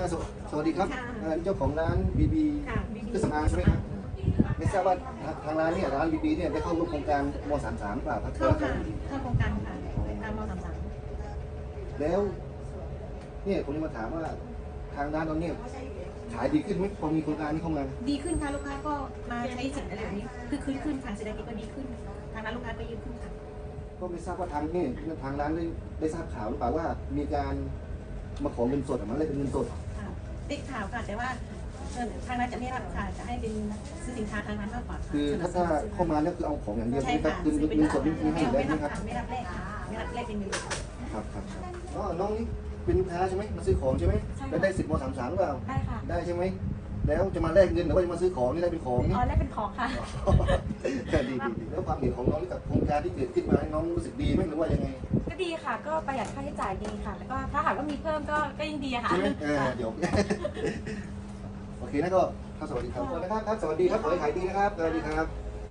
อ่าสวสวัสดีครับค่ะอ่านี่เจ้าของร้านบีบีค่ะบีบีเครื่องสำอางใช่ไหมครับไม่ทราบว่าทางร้านเนี่ยร้านบีบีเนี่ยได้เข้าร่วมโครงการม33หรือเปล่าครับเข้าค่ะเข้าโครงการค่ะตามมสามสามแล้วเนี่ยผมจะมาถามว่าทางร้านเราเนี่ยขายดีขึ้นไหมพอมีโครงการนี้เข้ามาดีขึ้นค่ะลูกค้าก็มาใช้สินอะไรแบบนี้คือคืนขึ้นทางเศรษฐกิจก็ดีขึ้น ทางร้านลูกค้าก็ยืนขึ้นค่ะ ก็ไม่ทราบว่าทางนี่ทางร้านได้ได้ทราบข่าวหรือเปล่าว่ามีการมาขอเงินสดออกมาเลยเป็นเงินสดค่ะ ติดข่าวค่ะแต่ว่าเอ่อทางร้านจะไม่รับค่ะจะให้เป็นซื้อสินค้าทางร้านมากกว่าะคือถ้าถ้าเข้ามาเนี่ยคือเอาของอย่างเดียวใช่ใช่ไหมครับค่ะคือซื้อเป็นเงินสดนี่ไม่ไม่ให้อยู่แล้วไม่ใช่รัไหมครับบไม่รับแลกค่ะไม่รับแลกเป็นเงินครับครับครับอ๋อน้องนี่เป็นลูกค้าใช่ไหมมาซื้อของใช่ไหมใช่ค่ะ แล้วได้สิบมสามสามหรือเปล่า ได้ค่ะ ได้ใช่ไหม แล้วจะมาแลกเงินหรือว่าจะมาซื้อของนี่ได้เป็นของนี่อ๋อแลกเป็นของค่ะดีดีดีแล้วความเห็นของน้องกับโครงการที่เกิดขึ้นมาน้องรู้สึกดีไหมหรือว่ายังไง ก็ดีค่ะ ก็ประหยัดค่าใช้จ่ายดีค่ะ แล้วก็ถ้าหากว่ามีเพิ่มก็ก็ยิ่งดีอะค่ะใช่ไหมเออค่ะเดี๋ยวโอเคนะก็ครับสวัสดีครับสวัสดีครับครับสวัสดีครับขอให้ขายดีนะครับสวัสดีครับ